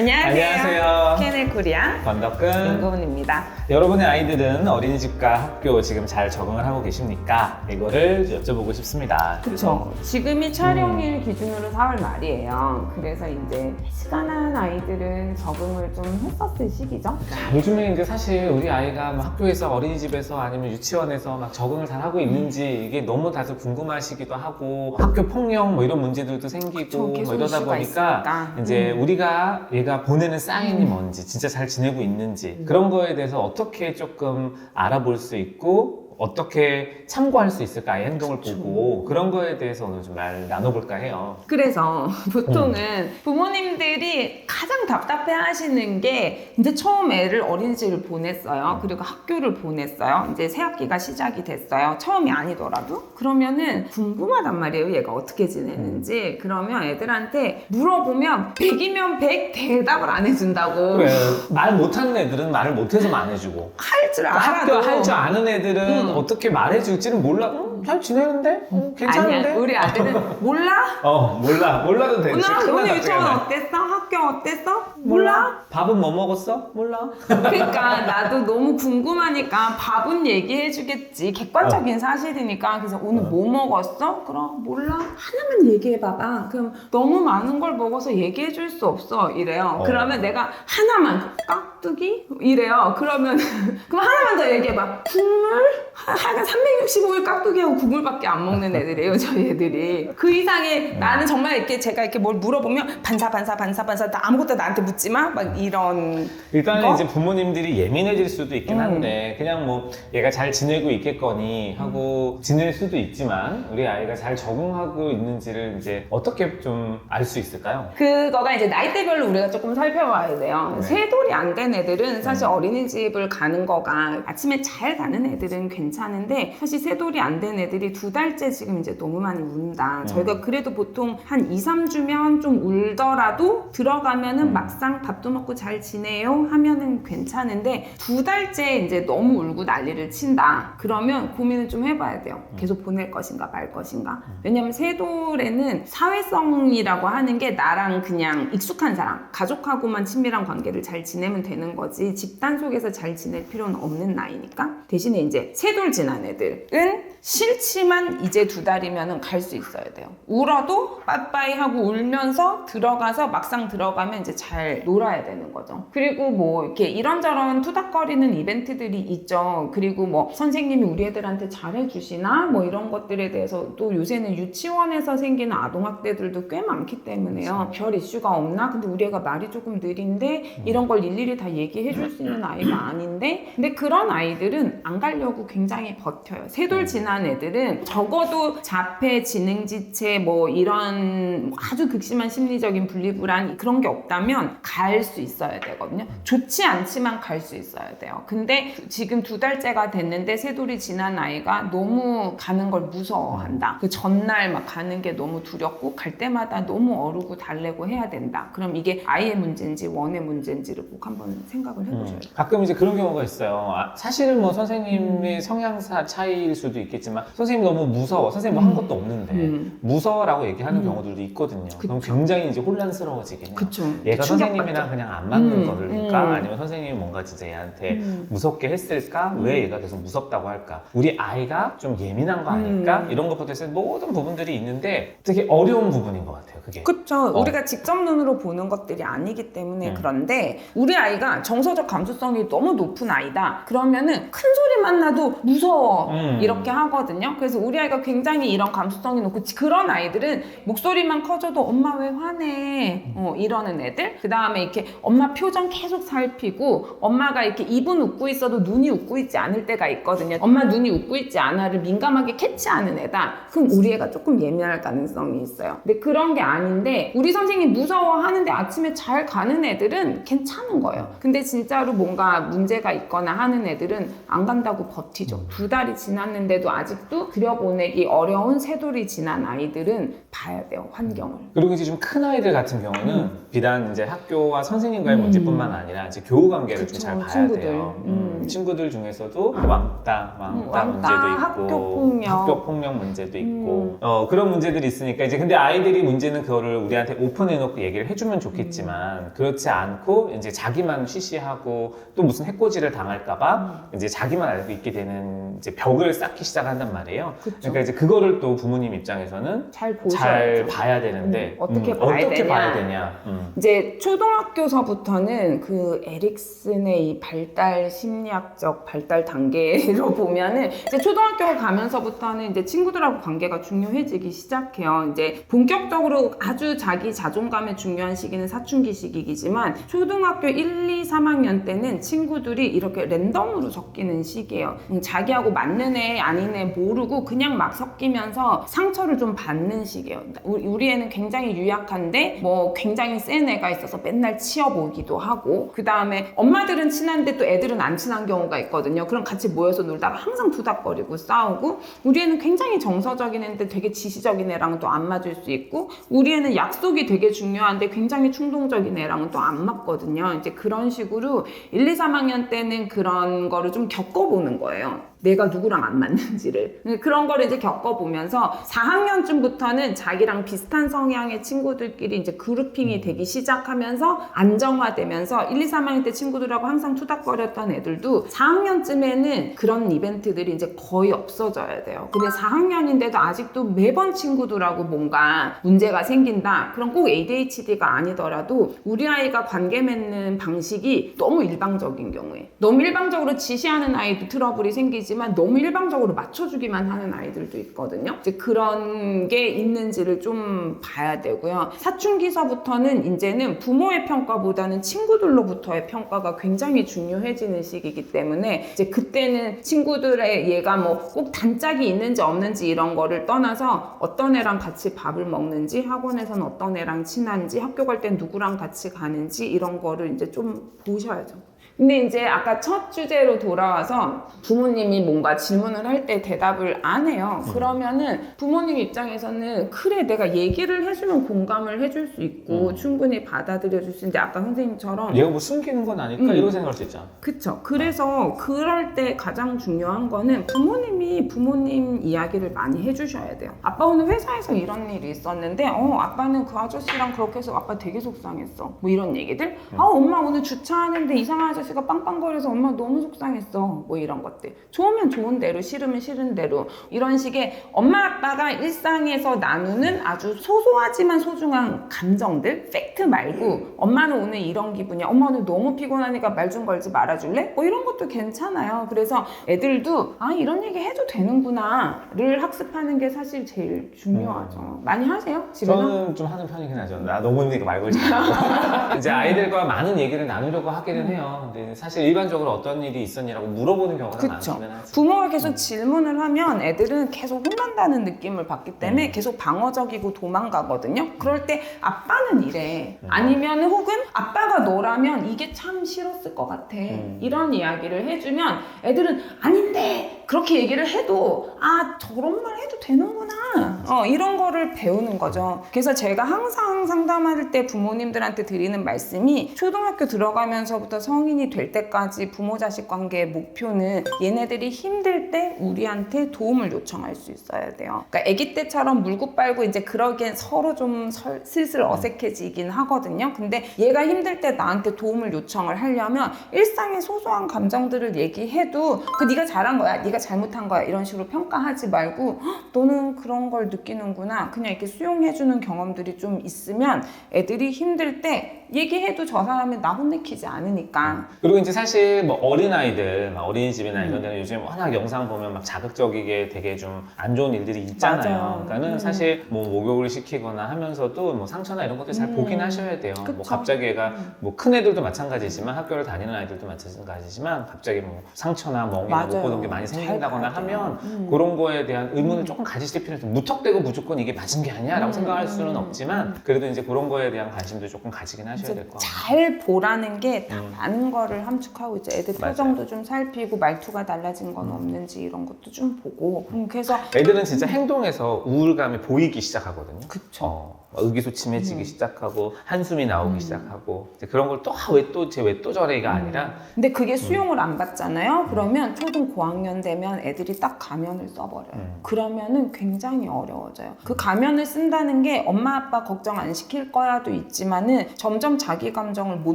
안녕하세요. 안녕하세요. 케네 코리아 권덕근. 윤고은입니다. 여러분의 아이들은 어린이집과 학교 지금 잘 적응을 하고 계십니까? 이거를 여쭤보고 싶습니다. 그렇죠. 지금이 음. 촬영일 기준으로 4월 말이에요. 그래서 이제 시간한 아이들은 적응을 좀 했었을 시기죠. 요즘에 이제 사실 우리 아이가 뭐 학교에서 어린이집에서 아니면 유치원에서 막 적응을 잘 하고 있는지 이게 너무 다들 궁금하시기도 하고 학교 폭력 뭐 이런 문제들도 생기고 그쵸, 계속 뭐 이러다 이슈가 보니까 있으니까. 이제 음. 우리가 얘가 보내는 사인이 음. 뭔지 진짜 잘 지내고 있는지 그런 거에 대해서 어떻게 조금 알아볼 수 있고 어떻게 참고할 수 있을까 아이 행동을. 보고 그런 거에 대해서 오늘 좀 말 나눠볼까 해요. 그래서 보통은 음. 부모님들이 가장 답답해 하시는 게 이제 처음 애를 어린이집을 보냈어요. 그리고 학교를 보냈어요. 이제 새 학기가 시작이 됐어요. 처음이 아니더라도. 그러면은 궁금하단 말이에요. 얘가 어떻게 지내는지. 그러면 애들한테 물어보면 100이면 100 대답을 안 해준다고. 그래 말 못하는 애들은 말을 못해서 안 해주고 할줄 학교 알아도. 할줄 아는 애들은 음. 어떻게 말해줄지는 몰라. 음, 잘 지내는데? 음, 괜찮은데? 아니야. 우리 아들은 몰라? 어 몰라 몰라도 돼. 오늘 유치원 말. 어땠어? 학교 어땠어? 몰라? 밥은 뭐 먹었어? 몰라. 그러니까 나도 너무 궁금하니까 밥은 얘기해주겠지 객관적인 사실이니까 그래서 오늘 뭐 먹었어? 그럼 몰라 하나만 얘기해봐봐 그럼 너무 많은 걸 먹어서 얘기해줄 수 없어 이래요 어. 그러면 내가 하나만 깍두기? 이래요 그러면 그럼 하나만 더 얘기해봐 국물? 하- 하여간 365일 깍두기 하고 국물밖에 안 먹는 애들이에요 저희 애들이 그 이상의 나는 정말 이렇게 제가 이렇게 뭘 물어보면 반사 반사 반사 반사 나 아무것도 나한테 묻지 마 막 이런 일단은 거? 이제 부모님들이 예민해질 수도 있긴 음. 한데 그냥 뭐 얘가 잘 지내고 있겠거니 하고 지낼 수도 있지만 우리 아이가 잘 적응하고 있는지를 이제 어떻게 좀 알 수 있을까요? 그거가 이제 나이대별로 우리가 조금 살펴봐야 돼요. 네. 세 돌이 안 된 애들은 사실 음. 어린이집을 가는 거가 아침에 잘 가는 애들은 괜찮은데 사실 세 돌이 안 된 애들이 두 달째 지금 이제 너무 많이 운다. 음. 저희가 그래도 보통 한 2, 3주면 좀 울더라도 들어가면은 음. 막상 밥도 먹고 잘 지내요 하면은 괜찮은데 두 달째 이제 너무 울고 난리를 친다. 그러면 고민을 좀 해봐야 돼요. 음. 계속 보낼 것인가 말 것인가. 왜냐면 세돌에는 사회성이라고 하는 게 나랑 그냥 익숙한 사람, 가족하고만 친밀한 관계를 잘 지내면 되는 거지 집단 속에서 잘 지낼 필요는 없는 나이니까. 대신에 이제 세돌 지난 애들은 싫지만 이제 두 달이면 갈 수 있어야 돼요. 울어도 빠빠이 하고 울면서 들어가서 막상 들어가면 이제 잘 놀아야 되는 거죠. 그리고 뭐 이렇게 이런저런 투닥거리는 이벤트들이 있죠. 그리고 뭐 선생님이 우리 애들한테 잘해주시나 뭐 이런 것들에 대해서 또 요새는 유치원에서 생기는 아동학대들도 꽤 많기 때문에요. 별 이슈가 없나? 근데 우리 애가 말이 조금 느린데 이런 걸 일일이 다 얘기해 줄 수 있는 아이가 아닌데 근데 그런 아이들은 안 가려고 굉장히 버텨요. 세돌 지난 애들은 적어도 자폐, 지능지체 뭐 이런 아주 극심한 심리적인 분리불안 그런 게 없다면 갈 수 있어야 되거든요. 좋지 않지만 갈 수 있어야 돼요. 근데 지금 두 달째가 됐는데 세돌이 지난 아이가 너무 가는 걸 무서워한다. 그 전날 막 가는 게 너무 두렵고 갈 때마다 너무 어르고 달래고 해야 된다. 그럼 이게 아이의 문제인지 원의 문제인지를 꼭 한번 생각을 해보셔야 돼요. 음, 가끔 이제 그런 경우가 있어요. 아, 사실은 뭐 선생님의 성향사 차이일 수도 있겠 지만 선생님 너무 무서워. 선생님 뭐 한 것도 없는데 음. 무서워라고 얘기하는 음. 경우들도 있거든요. 그럼 그쵸. 굉장히 이제 혼란스러워지긴 해요. 그쵸. 얘가. 선생님이랑 그냥 안 맞는 음, 거일까? 음. 아니면 선생님이 뭔가 진짜 얘한테 음. 무섭게 했을까? 왜 얘가 계속 무섭다고 할까? 우리 아이가 좀 예민한 거 아닐까? 음. 이런 것부터 해서 모든 부분들이 있는데 되게 어려운 부분인 것 같아요. 그게. 그쵸. 어. 우리가 직접 눈으로 보는 것들이 아니기 때문에 음. 그런데 우리 아이가 정서적 감수성이 너무 높은 아이다. 그러면은 큰 소리 만 나도 무서워. 음. 이렇게 하거든요. 그래서 우리 아이가 굉장히 이런 감수성이 높고 그런 아이들은 목소리만 커져도 엄마 왜 화내? 어, 이러는 애들. 그 다음에 이렇게 엄마 표정 계속 살피고 엄마가 이렇게 입은 웃고 있어도 눈이 웃고 있지 않을 때가 있거든요. 엄마 눈이 웃고 있지 않아를 민감하게 캐치하는 애다. 그럼 우리 애가 조금 예민할 가능성이 있어요. 근데 그런 게 아닌데 우리 선생님 무서워하는데 아침에 잘 가는 애들은 괜찮은 거예요. 근데 진짜로 뭔가 문제가 있거나 하는 애들은 안 간다고 버티죠. 두 달이 지났는데도 아직도 들여보내기 어려운 세 돌이 지난 아이들은 봐야 돼요. 환경을. 그리고 이제 좀 큰 아이들 같은 경우는 비단 이제 학교와 선생님과의 음. 문제뿐만 아니라 이제 교우 관계를 좀 그쵸, 잘 봐야 친구들. 돼요. 음. 음, 친구들 중에서도 왕따, 왕따 음, 왕따, 문제도 있고, 학교 폭력. 학교 폭력 문제도 있고, 음. 어, 그런 문제들이 있으니까 이제 근데 아이들이 문제는 그거를 우리한테 오픈해놓고 얘기를 해주면 좋겠지만 그렇지 않고 이제 자기만 쉬쉬하고 또 무슨 해코지를 당할까봐 이제 자기만 알고 있게 되는 이제 벽을 쌓기 시작한단 말이에요. 그러니까 이제 그거를 또 부모님 입장에서는 잘 잘 보셔야죠. 봐야 되는데 음, 어떻게 봐야 어떻게 되냐. 봐야 되냐. 음. 이제 초등학교서부터는 그 에릭슨의 이 발달 심리학적 발달 단계로 보면은 이제 초등학교 가면서부터는 이제 친구들하고 관계가 중요해지기 시작해요. 이제 본격적으로 아주 자기 자존감에 중요한 시기는 사춘기 시기이지만 초등학교 1, 2, 3학년 때는 친구들이 이렇게 랜덤으로 섞이는 시기 예요. 음, 자기하고 맞는 애 아닌 애 모르고 그냥 막 섞이면서 상처를 좀 받는 시기예요. 우리, 애는 굉장히 유약한데 뭐 굉장히 센 애가 있어서 맨날 치어보기도 하고 그 다음에 엄마들은 친한데 또 애들은 안 친한 경우가 있거든요. 그럼 같이 모여서 놀다가 항상 투닥거리고 싸우고 우리 애는 굉장히 정서적인 애인데 되게 지시적인 애랑은 또 안 맞을 수 있고 우리 애는 약속이 되게 중요한데 굉장히 충동적인 애랑은 또 안 맞거든요. 이제 그런 식으로 1, 2, 3학년 때는 그런 거를 좀 겪어보 는 거예요. 내가 누구랑 안 맞는지를 그런 거를 이제 겪어보면서 4학년쯤부터는 자기랑 비슷한 성향의 친구들끼리 이제 그룹핑이 되기 시작하면서 안정화되면서 1, 2, 3학년 때 친구들하고 항상 투닥거렸던 애들도 4학년쯤에는 그런 이벤트들이 이제 거의 없어져야 돼요. 근데 4학년인데도 아직도 매번 친구들하고 뭔가 문제가 생긴다. 그럼 꼭 ADHD가 아니더라도 우리 아이가 관계 맺는 방식이 너무 일방적인 경우에 너무 일방적으로 지시하는 아이도 트러블이 생기지만 너무 일방적으로 맞춰주기만 하는 아이들도 있거든요. 이제 그런 게 있는지를 좀 봐야 되고요. 사춘기서부터는 이제는 부모의 평가보다는 친구들로부터의 평가가 굉장히 중요해지는 시기이기 때문에 이제 그때는 친구들의 얘가 뭐 꼭 단짝이 있는지 없는지 이런 거를 떠나서 어떤 애랑 같이 밥을 먹는지 학원에서는 어떤 애랑 친한지 학교 갈 땐 누구랑 같이 가는지 이런 거를 이제 좀 보셔야죠. 근데 이제 아까 첫 주제로 돌아와서 부모님이 뭔가 질문을 할 때 대답을 안 해요. 그러면은 부모님 입장에서는 그래 내가 얘기를 해주면 공감을 해줄 수 있고 충분히 받아들여 줄 수 있는데 아까 선생님처럼 얘가 뭐 숨기는 건 아닐까 음. 이렇게 생각할 수 있잖아. 그쵸. 그래서 그럴 때 가장 중요한 거는 부모님이 부모님 이야기를 많이 해주셔야 돼요. 아빠 오늘 회사에서 이런 일이 있었는데, 어, 아빠는 그 아저씨랑 그렇게 해서 아빠 되게 속상했어. 뭐 이런 얘기들. 아, 엄마 오늘 주차하는데 이상한 아저씨 가 빵빵거려서 엄마 너무 속상했어. 뭐 이런 것들. 좋으면 좋은 대로, 싫으면 싫은 대로. 이런 식의 엄마 아빠가 일상에서 나누는 아주 소소하지만 소중한 감정들, 팩트 말고, 엄마는 오늘 이런 기분이야. 엄마 오늘 너무 피곤하니까 말 좀 걸지 말아줄래? 뭐 이런 것도 괜찮아요. 그래서 애들도 아 이런 얘기 해도 되는구나를 학습하는 게 사실 제일 중요하죠. 많이 하세요? 집에서? 저는 좀 하는 편이긴 하죠. 나 너무 힘드니까 말 걸지. 이제 아이들과 많은 얘기를 나누려고 하기는 해요. 근데 사실 일반적으로 어떤 일이 있었냐라고 물어보는 경우가 그쵸. 많기는 하지. 부모가 계속 질문을 하면 애들은 계속 혼난다는 느낌을 받기 때문에 계속 방어적이고 도망가거든요. 그럴 때 아빠는 이래. 아니면 혹은 아빠가 너라면 이게 참 싫었을 것 같아. 음. 이런 이야기를 해주면 애들은 아닌데 그렇게 얘기를 해도 아 저런 말 해도 되는구나. 어, 이런 거를 배우는 거죠. 그래서 제가 항상 상담할 때 부모님들한테 드리는 말씀이 초등학교 들어가면서부터 성인이 될 때까지 부모 자식 관계의 목표는 얘네들이 힘들 때 우리한테 도움을 요청할 수 있어야 돼요. 그러니까 아기 때처럼 물고 빨고 이제 그러기엔 서로 좀 설- 슬슬 어색해지긴 하거든요. 근데 얘가 힘들 때 나한테 도움을 요청을 하려면 일상의 소소한 감정들을 얘기해도 그 네가 잘한 거야, 네가 잘못한 거야 이런 식으로 평가하지 말고 "헉, 너는 그런 걸 느끼는구나. 그냥 이렇게 수용해주는 경험들이 좀 있으면 애들이 힘들 때 얘기해도 저 사람이 나 혼내키지 않으니까. 그리고 이제 사실 뭐 어린아이들, 막 어린이집이나 음. 이런 데는 요즘 워낙 영상 보면 막 자극적이게 되게 좀 안 좋은 일들이 있잖아요. 맞아요. 그러니까는 음. 사실 뭐 목욕을 시키거나 하면서도 뭐 상처나 이런 것들 잘 음. 보긴 하셔야 돼요. 그쵸. 음. 뭐 갑자기 애가 뭐 큰 애들도 마찬가지지만 학교를 다니는 아이들도 마찬가지지만 갑자기 뭐 상처나 멍이나 못 맞아요. 보던 게 많이 잘 생긴다거나 봐야 돼요. 하면 음. 그런 거에 대한 의문을 조금 가지실 필요는 있어요. 무턱대고 무조건 이게 맞은 게 아니야 라고 음. 생각할 수는 없지만 그래도 이제 그런 거에 대한 관심도 조금 가지긴 하셔야 이제 될것 같아요. 잘 보라는 게다 음. 많은 거를 함축하고 이제 애들 맞아요. 표정도 좀 살피고 말투가 달라진 건 없는지 이런 것도 좀 보고 음, 그래서 애들은 진짜 행동에서 우울감이 보이기 시작하거든요. 그쵸. 어, 의기소침해지기 음. 시작하고 한숨이 나오기 시작하고 이제 그런 걸 또 왜또쟤왜또 저래가 음. 아니라 근데 그게 수용을 안 받잖아요. 그러면 초등 고학년 되면 애들이 딱 가면을 써버려요. 음. 그러면은 굉장히 어려워져요. 그 가면을 쓴다는 게 엄마 아빠 걱정 안 시킬 거야도 있지만은 점점 자기 감정을 못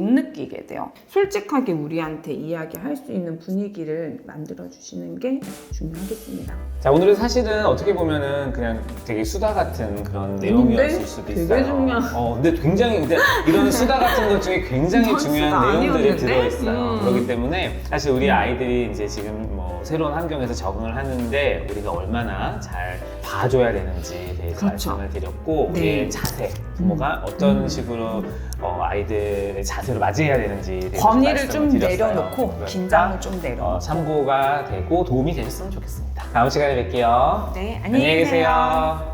느끼게 돼요. 솔직하게 우리한테 이야기할 수 있는 분위기를 만들어 주시는 게 중요하겠습니다. 자 오늘은 사실은 어떻게 보면은 그냥 되게 수다 같은 그런 내용이었을 수도 되게 있어요. 중요한- 어 근데 굉장히 근데 이런 수다 같은 것 중에 굉장히 이건 중요한 내용들이 아니었는데? 들어 있어요. 음. 그렇기 때문에 사실 우리 아이들이 이제 지금 뭐 새로운 환경에서 적응을 하는데 우리가 얼마나 잘 봐줘야 되는지에 대해서 그렇죠. 말씀을 드렸고 네. 우리의 자세 부모가 어떤 식으로 어, 아이들의 자세로 맞이해야 되는지에 대해서 권위를 좀 말씀을 드렸어요. 내려놓고 그러니까 긴장을 좀 내려. 어, 참고가 되고 도움이 되셨으면 좋겠습니다. 다음 시간에 뵐게요. 네, 안녕히 계세요.